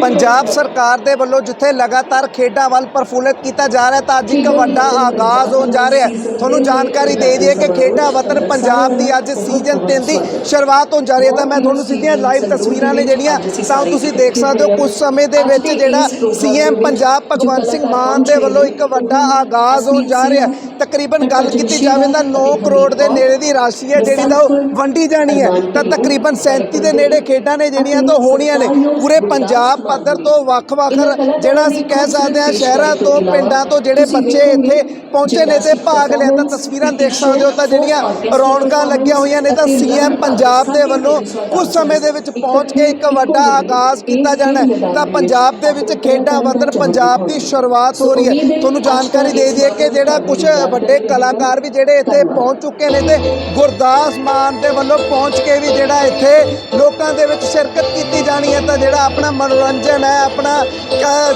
ਪੰਜਾਬ ਸਰਕਾਰ ਦੇ ਵੱਲੋਂ ਜਿੱਥੇ ਲਗਾਤਾਰ ਖੇਡਾਂ ਵੱਲ ਪ੍ਰਫੁੱਲਿਤ ਕੀਤਾ ਜਾ ਰਿਹਾ, ਤਾਂ ਅੱਜ ਇੱਕ ਵੱਡਾ ਆਗਾਜ਼ ਹੋਣ ਜਾ ਰਿਹਾ ਤੁਹਾਨੂੰ ਜਾਣਕਾਰੀ ਦੇ ਦਈਏ ਕਿ ਖੇਡਾਂ ਵਤਨ ਪੰਜਾਬ ਦੀ ਅੱਜ ਸੀਜ਼ਨ 3 ਦੀ ਸ਼ੁਰੂਆਤ ਹੋਣ ਜਾ ਰਹੀ ਹੈ। ਤਾਂ ਮੈਂ ਤੁਹਾਨੂੰ ਸਿੱਧੀਆਂ ਲਾਈਵ ਤਸਵੀਰਾਂ ਨੇ ਜਿਹੜੀਆਂ ਤਾਂ ਤੁਸੀਂ ਦੇਖ ਸਕਦੇ ਹੋ। ਕੁਝ ਸਮੇਂ ਦੇ ਵਿੱਚ ਜਿਹੜਾ ਸੀਐਮ ਪੰਜਾਬ ਭਗਵੰਤ ਸਿੰਘ ਮਾਨ ਦੇ ਵੱਲੋਂ ਇੱਕ ਵੱਡਾ ਆਗਾਜ਼ ਹੋਣ ਜਾ ਰਿਹਾ ਤਕਰੀਬਨ ਗੱਲ ਕੀਤੀ ਜਾਵੇ ਤਾਂ 9 ਕਰੋੜ ਦੇ ਨੇੜੇ ਦੀ ਰਾਸ਼ੀ ਹੈ, ਜਿਹੜੀ ਤਾਂ ਉਹ ਵੰਡੀ ਜਾਣੀ ਹੈ। ਤਾਂ ਤਕਰੀਬਨ 37 ਦੇ ਨੇੜੇ ਖੇਡਾਂ ਨੇ ਜਿਹੜੀਆਂ ਤਾਂ ਹੋਣੀਆਂ ਨੇ। ਪੂਰੇ ਪੰਜਾਬ ਪੱਧਰ ਤੋਂ ਵੱਖ-ਵੱਖ ਜਿਹੜਾ ਅਸੀਂ ਕਹਿ ਸਕਦੇ ਹਾਂ ਸ਼ਹਿਰਾਂ ਤੋਂ, ਪਿੰਡਾਂ ਤੋਂ ਜਿਹੜੇ ਬੱਚੇ ਇੱਥੇ ਪਹੁੰਚੇ ਨੇ ਤੇ ਭਾਗ ਲਿਆ, ਤਾਂ ਤਸਵੀਰਾਂ ਦੇਖ ਸਕਦੇ ਹੋ ਤਾਂ ਜਿਹੜੀਆਂ ਰੌਣਕਾਂ ਲੱਗੀਆਂ ਹੋਈਆਂ ਨੇ ਤਾਂ ਸੀਐਮ ਪੰਜਾਬ ਦੇ ਵੱਲੋਂ ਕੁਝ ਸਮੇਂ ਦੇ ਵਿੱਚ ਪਹੁੰਚ ਕੇ ਇੱਕ ਵੱਡਾ ਆਗਾਜ਼ ਕੀਤਾ ਜਾਣਾ ਤਾਂ ਪੰਜਾਬ ਦੇ ਵਿੱਚ ਖੇਡਾਂ ਵਤਨ ਪੰਜਾਬ ਦੀ ਸ਼ੁਰੂਆਤ ਹੋ ਰਹੀ ਹੈ। ਤੁਹਾਨੂੰ ਜਾਣਕਾਰੀ ਦੇ ਦਈਏ ਕਿ ਜਿਹੜਾ ਕੁਝ ਵੱਡੇ ਕਲਾਕਾਰ ਵੀ ਜਿਹੜੇ ਇੱਥੇ ਪਹੁੰਚ ਚੁੱਕੇ ਨੇ ਤੇ ਗੁਰਦਾਸ ਮਾਨ ਦੇ ਵੱਲੋਂ ਪਹੁੰਚ ਕੇ ਵੀ ਜਿਹੜਾ ਇੱਥੇ ਲੋਕਾਂ ਦੇ ਵਿੱਚ ਸ਼ਿਰਕਤ ਕੀਤੀ ਜਾਣੀ ਹੈ, ਤਾਂ ਜਿਹੜਾ ਆਪਣਾ ਮਨੋਰੰਜਨ ਹੈ ਆਪਣਾ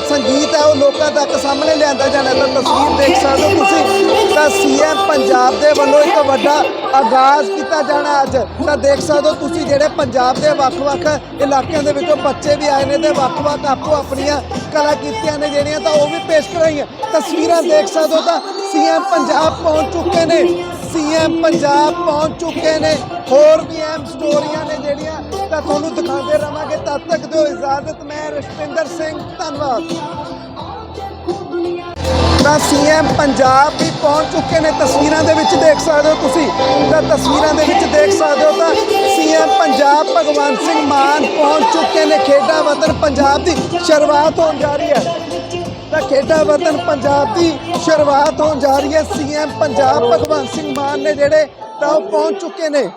ਸੰਗੀਤ ਹੈ ਉਹ ਲੋਕਾਂ ਤੱਕ ਸਾਹਮਣੇ ਲਿਆਂਦਾ ਜਾਣਾ ਤਾਂ ਤਸਵੀਰ ਦੇਖ ਸਕਦੇ ਹੋ ਤੁਸੀਂ। ਤਾਂ ਸੀਐਮ ਪੰਜਾਬ ਦੇ ਵੱਲੋਂ ਇੱਕ ਵੱਡਾ ਆਗਾਜ਼ ਕੀਤਾ ਜਾਣਾ ਅੱਜ। ਤਾਂ ਦੇਖ ਸਕਦੇ ਹੋ ਤੁਸੀਂ ਜਿਹੜੇ ਪੰਜਾਬ ਦੇ ਵੱਖ-ਵੱਖ ਇਲਾਕਿਆਂ ਦੇ ਵਿੱਚੋਂ ਬੱਚੇ ਵੀ ਆਏ ਨੇ ਤੇ ਵੱਖ-ਵੱਖ ਆਪੋ ਆਪਣੀਆਂ ਕਲਾਕ੍ਰਿਤੀਆਂ ਨੇ ਜਿਹੜੀਆਂ ਤਾਂ ਉਹ ਵੀ ਪੇਸ਼ ਕਰਾਈਆਂ। ਤਸਵੀਰਾਂ ਦੇਖ ਸਕਦੇ ਹੋ ਤਾਂ ਸੀਐਮ ਪੰਜਾਬ ਪਹੁੰਚ ਚੁੱਕੇ ਨੇ। ਸੀਐਮ ਪੰਜਾਬ ਪਹੁੰਚ ਚੁੱਕੇ ਨੇ। ਹੋਰ ਵੀ ਐਮ ਸਟੋਰੀਆਂ ਨੇ ਜਿਹੜੀਆਂ ਤਾਂ ਤੁਹਾਨੂੰ ਦਿਖਾਉਂਦੇ ਰਵਾਂਗੇ। ਤਦ ਤੱਕ ਦਿਓ ਇਜਾਜ਼ਤ, ਮੈਂ ਰਸ਼ਪਿੰਦਰ ਸਿੰਘ, ਧੰਨਵਾਦ। ਤਾਂ ਸੀਐਮ ਪੰਜਾਬ ਵੀ ਪਹੁੰਚ ਚੁੱਕੇ ਨੇ। ਤਸਵੀਰਾਂ ਦੇ ਵਿੱਚ ਦੇਖ ਸਕਦੇ ਹੋ ਤੁਸੀਂ। ਤਾਂ ਤਸਵੀਰਾਂ ਦੇ ਵਿੱਚ ਦੇਖ ਸਕਦੇ ਹੋ ਤਾਂ ਸੀਐਮ ਪੰਜਾਬ ਭਗਵੰਤ ਸਿੰਘ ਮਾਨ ਪਹੁੰਚ ਚੁੱਕੇ ਨੇ। ਖੇਡਾਂ ਵਤਨ ਪੰਜਾਬ ਦੀ ਸ਼ੁਰੂਆਤ ਹੋਣ ਜਾ ਰਹੀ ਹੈ। ਤਾਂ ਵਤਨ ਪੰਜਾਬ ਦੀ ਸ਼ੁਰੂਆਤ ਹੋਣ ਜਾ ਰਹੀ ਹੈ। ਸੀਐਮ ਪੰਜਾਬ ਭਗਵੰਤ ਸਿੰਘ ਮਾਨ ਨੇ ਜਿਹੜੇ ਤਾਂ ਉਹ ਪਹੁੰਚ ਚੁੱਕੇ ਨੇ।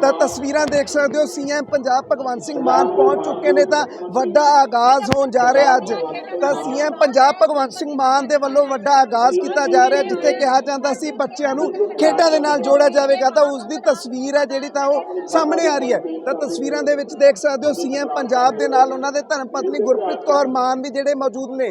ਤਾਂ ਤਸਵੀਰਾਂ ਦੇਖ ਸਕਦੇ ਹੋ, ਸੀਐਮ ਪੰਜਾਬ ਭਗਵੰਤ ਸਿੰਘ ਮਾਨ ਪਹੁੰਚ ਚੁੱਕੇ ਨੇ ਤਾਂ ਵੱਡਾ ਆਗਾਜ਼ ਹੋਣ ਜਾ ਰਿਹਾ ਅੱਜ। ਤਾਂ ਸੀਐਮ ਪੰਜਾਬ ਭਗਵੰਤ ਸਿੰਘ ਮਾਨ ਦੇ ਵੱਲੋਂ ਵੱਡਾ ਆਗਾਜ਼ ਕੀਤਾ ਜਾ ਰਿਹਾ, ਜਿੱਥੇ ਕਿਹਾ ਜਾਂਦਾ ਸੀ ਬੱਚਿਆਂ ਨੂੰ ਖੇਡਾਂ ਦੇ ਨਾਲ ਜੋੜਿਆ ਜਾਵੇਗਾ। ਤਾਂ ਉਸ ਦੀ ਤਸਵੀਰ ਹੈ ਜਿਹੜੀ ਤਾਂ ਉਹ ਸਾਹਮਣੇ ਆ ਰਹੀ ਹੈ। ਤਾਂ ਤਸਵੀਰਾਂ ਦੇ ਵਿੱਚ ਦੇਖ ਸਕਦੇ ਹੋ, ਸੀਐਮ ਪੰਜਾਬ ਦੇ ਨਾਲ ਉਹਨਾਂ ਦੇ ਧਰਮ ਪਤਨੀ ਗੁਰਪ੍ਰੀਤ ਕੌਰ ਮਾਨ ਵੀ ਜਿਹੜੇ ਮੌਜੂਦ ਨੇ।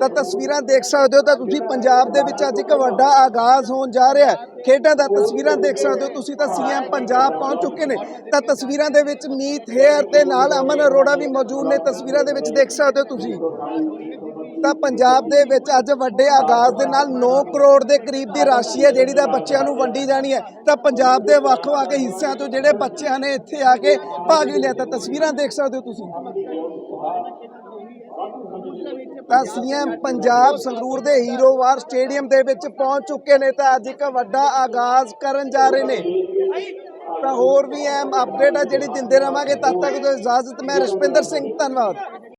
ਤਾਂ ਤਸਵੀਰਾਂ ਦੇਖ ਸਕਦੇ ਹੋ, ਤਾਂ ਤੁਸੀਂ ਪੰਜਾਬ ਦੇ ਵਿੱਚ ਅੱਜ ਇੱਕ ਵੱਡਾ ਆਗਾਜ਼ ਹੋਣ ਜਾ ਰਿਹਾ ਹੈ। ਖੇਡਾਂ ਦਾ ਤਸਵੀਰਾਂ ਦੇਖ ਸਕਦੇ ਹੋ ਤੁਸੀਂ ਤਾਂ ਸੀਐਮ ਪੰਜਾਬ ਪਹੁੰਚ ਚੁੱਕੇ ਨੇ। ਤਾਂ ਤਸਵੀਰਾਂ ਦੇ ਵਿੱਚ ਮੀਤ ਹੇਅਰ ਦੇ ਨਾਲ ਅਮਨ ਅਰੋੜਾ ਵੀ ਮੌਜੂਦ ਨੇ। ਤਸਵੀਰਾਂ ਦੇ ਵਿੱਚ ਦੇਖ ਸਕਦੇ ਹੋ ਤੁਸੀਂ। ਤਾਂ ਪੰਜਾਬ ਦੇ ਵਿੱਚ ਅੱਜ ਵੱਡੇ ਆਗਾਜ਼ ਦੇ ਨਾਲ 9 ਕਰੋੜ ਦੇ ਕਰੀਬ ਦੀ ਰਾਸ਼ੀ ਹੈ ਜਿਹੜੀ ਤਾਂ ਬੱਚਿਆਂ ਨੂੰ ਵੰਡੀ ਜਾਣੀ ਹੈ। ਤਾਂ ਪੰਜਾਬ ਦੇ ਵੱਖ-ਵੱਖ ਹਿੱਸਿਆਂ ਤੋਂ ਜਿਹੜੇ ਬੱਚਿਆਂ ਨੇ ਇੱਥੇ ਆ ਕੇ ਭਾਗ ਵੀ ਲਿਆ। ਤਾਂ ਤਸਵੀਰਾਂ ਦੇਖ ਸਕਦੇ ਹੋ ਤੁਸੀਂ। ਤਾਂ ਸੀਐਮ ਪੰਜਾਬ ਸੰਗਰੂਰ ਦੇ ਹੀਰੋਵਾਰ ਸਟੇਡੀਅਮ ਦੇ ਵਿੱਚ ਪਹੁੰਚ ਚੁੱਕੇ ਨੇ। ਤਾਂ ਅੱਜ ਇੱਕ ਵੱਡਾ ਆਗਾਜ਼ ਕਰਨ ਜਾ ਰਹੇ ਨੇ। ਤਾਂ ਹੋਰ ਵੀ ਅਹਿਮ ਅਪਡੇਟ ਆ ਜਿਹੜੀ ਦਿੰਦੇ ਰਵਾਂਗੇ। ਤਦ ਤੱਕ ਦਿਓ ਇਜਾਜ਼ਤ ਮੈਂ ਰਸ਼ਪਿੰਦਰ ਸਿੰਘ, ਧੰਨਵਾਦ।